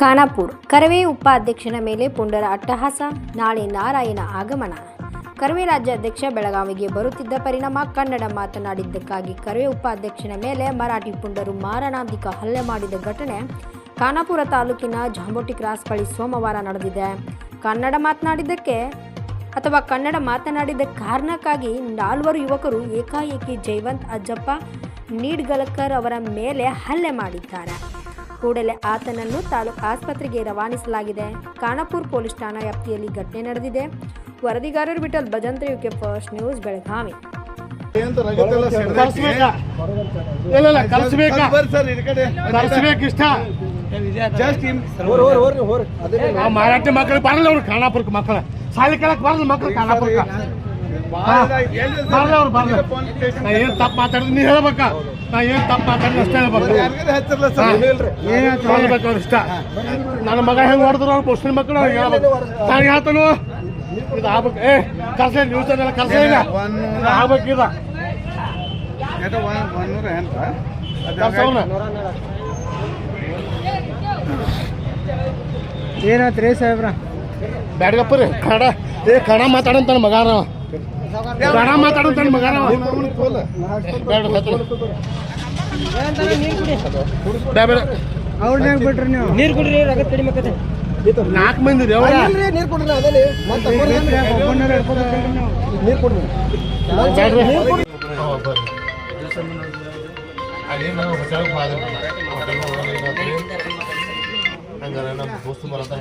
ಖಾನಾಪುರ್, ಕರವೇ ಉಪಾಧ್ಯಕ್ಷನ ಮೇಲೆ ಪುಂಡರ ಅಟ್ಟಹಾಸ, ನಾಳೆ ನಾರಾಯಣ ಆಗಮನ. ಕರವೇ ರಾಜ್ಯಾಧ್ಯಕ್ಷ ಬೆಳಗಾವಿಗೆ ಬರುತ್ತಿದ್ದ ಪರಿಣಾಮ, ಕನ್ನಡ ಮಾತನಾಡಿದ್ದಕ್ಕಾಗಿ ಕರವೇ ಉಪಾಧ್ಯಕ್ಷನ ಮೇಲೆ ಮರಾಠಿ ಪುಂಡರು ಮಾರಣಾಂತಿಕ ಹಲ್ಲೆ ಮಾಡಿದ ಘಟನೆ ಖಾನಾಪುರ ತಾಲೂಕಿನ ಜಾಂಬೋಟಿ ಕ್ರಾಸ್ ಬಳಿ ಸೋಮವಾರ ನಡೆದಿದೆ. ಕನ್ನಡ ಮಾತನಾಡಿದ್ದಕ್ಕೆ ಅಥವಾ ಕನ್ನಡ ಮಾತನಾಡಿದ ಕಾರಣಕ್ಕಾಗಿ ನಾಲ್ವರು ಯುವಕರು ಏಕಾಏಕಿ ಜೈವಂತ್ ಅಜ್ಜಪ್ಪ ನೀಡ್ಗಲಕರ್ ಅವರ ಮೇಲೆ ಹಲ್ಲೆ ಮಾಡಿದ್ದಾರೆ. ಕೂಡಲೇ ಆತನನ್ನು ತಾಲೂಕು ಆಸ್ಪತ್ರೆಗೆ ರವಾನಿಸಲಾಗಿದೆ. ಖಾನಾಪುರ್ ಪೊಲೀಸ್ ಠಾಣಾ ವ್ಯಾಪ್ತಿಯಲ್ಲಿ ಘಟನೆ ನಡೆದಿದೆ. ವರದಿಗಾರರು Bittal Bhajantri UK first news Belagavi. ಮಾರಾಟ ಮರಾಠಿ ಮಕ್ಕಳು ಬರಲ್ಲ ಅವ್ರು ಖಾನಾಪುರಕ್ಕೆ ಮಕ್ಕಳ ಸಾಲಿ ಕೇಳಕ್ ಬರಲ್ಲ ಮಕ್ಕಳು ಖಾನಾಪುರಕ್ಕೆ ಏನ್ ತಪ್ಪು ಮಾತಾಡಿದ್ ನೀ ಹೇಳ್ಬೇಕ ನಾ ಏನ್ ತಪ್ಪು ಮಾತಾಡಿದ್ ಅಷ್ಟೇ ಹೇಳ್ಬೇಕು ಅವ್ರು ಇಷ್ಟ ನನ್ನ ಮಗ ಹೆಂಗ್ ಹೊಡೆದ್ರು ಅವ್ರು ಮುಸ್ಲಿಂ ಮಕ್ಕಳು ಅವ್ರಿಗೆ ಹೇಳ್ಬೇಕು ನಾನು ಹೇಳ್ತಾನು ಇದು ಏ ಕರ್ಸ ನ್ಯೂಸ್ ಎಲ್ಲ ಕರ್ಸ ಈಗ ಇದು ಆಗ್ಬೇಕು ಇದು ಕರ್ಸವ್ನ ಏನಾತ್ರಿ ಸಾಹೇಬ್ರ? ಬ್ಯಾಡ್ಗಪ್ಪ ರೀ, ಕನ್ನಡ. ಏ, ಕನ್ನಡ ಮಾತಾಡಂತ ಮಗಾರ ಅವ. ಮಾತಾಡೋ ತನ್ನ ಮಗಾರ ಅವ. ಬ್ಯಾಡ ಹತ್ರ. ಬ್ಯಾ- ಬ್ಯಾಡ. ಅವ್ರನ್ಯಾಗ ಬಿಟ್ರಿ ನೀವು ನೀರು ಕುಡ್ರಿ ರಗತ್ ಕಡಿಮೆ ಆಕತೆ ನಾಲ್ಕು ಮಂದಿ ರೀ ಅವ್ರ ನೀರು ಕುಡ್ರಿ ಅದೇ ಒಬ್ಬಣ್ಣರ ಹಿಡ್ಕೊಬೇಕಲ್ರಿ ನೀವು ನೀರು ಕುಡ್ರಿ. ಹಂಗಾರೆ ನಮ್ಮ ದೋಸ್ತು ಬರತ್ತಾರ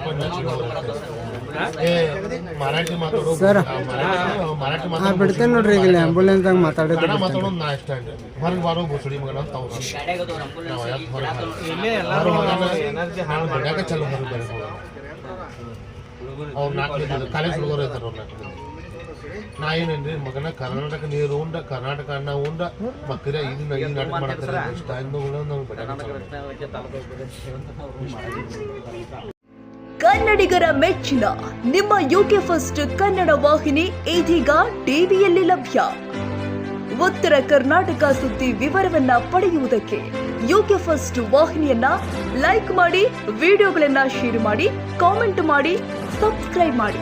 ಮರಾಠಿ ಮಾತಾಡೋ ಸರ್. ಮರಾಠಿ ಹಾ. ಬಿಡ್ತೇನೆ ನೋಡ್ರಿ ಈಗ ಇಲ್ಲಿ ಆಂಬುಲೆನ್ಸ್ದಾಗ ಮಾತಾಡೋದು ಮಾತಾಡೋದು ನಾ ಇಷ್ಟ ಅಂದೆ. ಹೊರಗೆ ಬಾರೋ ಬೋಸಡಿ ಮಗನ ಅಂತ ಅವ್ರು ನಾವು ಎನರ್ಜಿ ಚಲೋ ಹೊರಗೆ ಬೇರೆ ಅವ್ರು ನಾಲ್ಕು ಕಾಲೇಜ್ ಹುಡುಗರು ಇದ್ದಾರೆ ಅವ್ರು ನಾಲ್ಕು ನಾ ಏನೇನ್ರಿ ಮಗನ ಕರ್ನಾಟಕ ನೀರು ಉಂಡ ಕರ್ನಾಟಕ ಅನ್ನ ಉಂಡ ಮಕ್ಕಳ ಇದನ್ನ ಈ ನಾಟಕ ಮಾಡ್ತಾರೆ ಕನ್ನಡಿಗರ ಮೆಚ್ಚಿನ ನಿಮ್ಮ ಯುಕೆ ಫಸ್ಟ್ ಕನ್ನಡ ವಾಹಿನಿ ಇದೀಗ ಟಿವಿಯಲ್ಲಿ ಲಭ್ಯ. ಉತ್ತರ ಕರ್ನಾಟಕ ಸುದ್ದಿ ವಿವರವನ್ನ ಪಡೆಯುವುದಕ್ಕೆ ಯುಕೆ ಫಸ್ಟ್ ವಾಹಿನಿಯನ್ನ ಲೈಕ್ ಮಾಡಿ ವಿಡಿಯೋಗಳನ್ನ ಶೇರ್ ಮಾಡಿ ಕಾಮೆಂಟ್ ಮಾಡಿ ಸಬ್ಸ್ಕ್ರೈಬ್ ಮಾಡಿ.